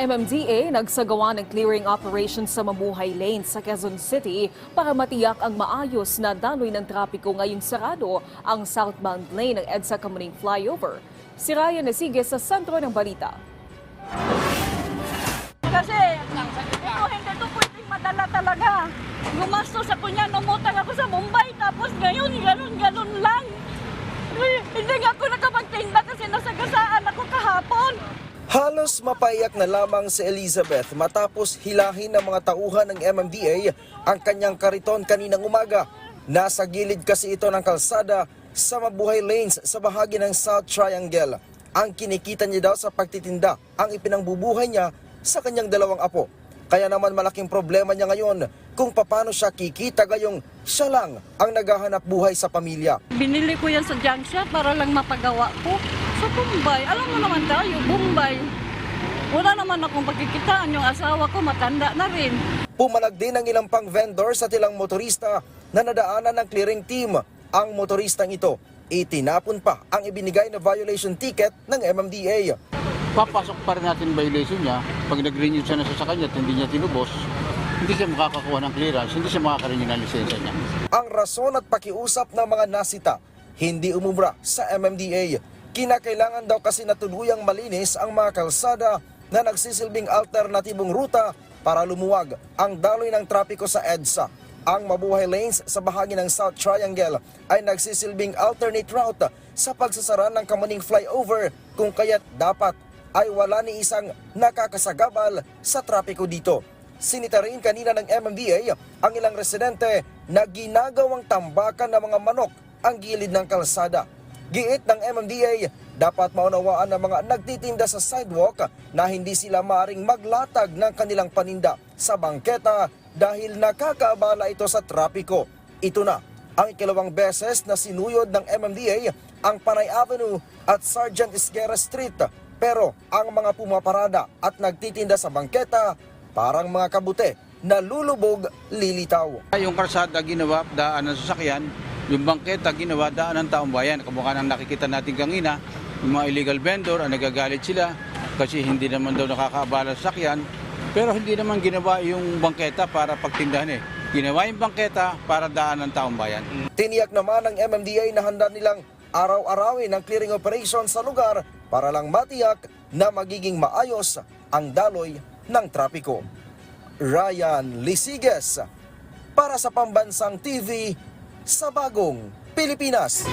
MMDA nagsagawa ng clearing operation sa Mamuhay Lane sa Quezon City para matiyak ang maayos na daloy ng trapiko ngayong sarado ang southbound lane ng EDSA Kamuning Flyover. Si Ryan Nasige sa sentro ng balita. Kasi ito hindi to pwedeng madala talaga. Gumastos ako niyan, umutang ako sa Mumbai, tapos ngayon ganun-ganun lang. Ay, hindi nga ako nakapagtinda kasi nasagasaan ako kahapon. Halos mapaiyak na lamang si Elizabeth matapos hilahin ng mga tauhan ng MMDA ang kanyang kariton kaninang umaga. Nasa gilid kasi ito ng kalsada sa Mabuhay Lanes sa bahagi ng South Triangle. Ang kinikita niya daw sa pagtitinda ang ipinangbubuhay niya sa kanyang dalawang apo. Kaya naman malaking problema niya ngayon kung paano siya kikita gayong siya lang ang naghahanap buhay sa pamilya. Binili ko yan sa junk shop para lang mapagawa ko. Sa Bombay, alam mo naman tayo, Bombay. Wala naman akong pagkikitaan, yung asawa ko matanda na rin. Pumalag din ang ilang pang vendor sa tilang motorista na nadaanan ng clearing team. Ang motoristang ito, itinapon pa ang ibinigay na violation ticket ng MMDA. Papasok pa rin natin violation niya. Pag nag-renew siya na sa kanya at hindi niya tinubos, hindi siya makakakuha ng clearance, hindi siya makakarenew ng lisensya niya. Ang rason at pakiusap ng mga nasita, hindi umubra sa MMDA. Kinakailangan daw kasi na tuluyang malinis ang mga kalsada na nagsisilbing alternatibong ruta para lumuwag ang daloy ng trapiko sa EDSA. Ang mabuhay lanes sa bahagi ng South Triangle ay nagsisilbing alternate route sa pagsasara ng Kamuning flyover kung kaya't dapat ay wala ni isang nakakasagabal sa trapiko dito. Sinita rin kanina ng MMDA ang ilang residente na ginagawang tambakan ng mga manok ang gilid ng kalsada. Giit ng MMDA, dapat maunawaan ng mga nagtitinda sa sidewalk na hindi sila maaring maglatag ng kanilang paninda sa bangketa dahil nakakaabala ito sa trapiko. Ito na ang ikalawang beses na sinuyod ng MMDA ang Panay Avenue at Sergeant Isguera Street. Pero ang mga pumaparada at nagtitinda sa bangketa parang mga kabute na lulubog lilitaw. Yung karsada ginawa daan ng sasakyan, yung bangketa ginawa daan ng taong bayan. Kamukha ng nakikita natin kanina, yung mga illegal vendor, ang nagagalit sila kasi hindi naman daw nakakaabala sa sasakyan. Pero hindi naman ginawa yung bangketa para pagtindahan eh. Ginawa yung bangketa para daan ng taong bayan. Tiniyak naman ng MMDA na handa nilang araw-arawin ang clearing operation sa lugar para lang matiyak na magiging maayos ang daloy ng trapiko. Ryan Lisiges para sa Pambansang TV sa Bagong Pilipinas.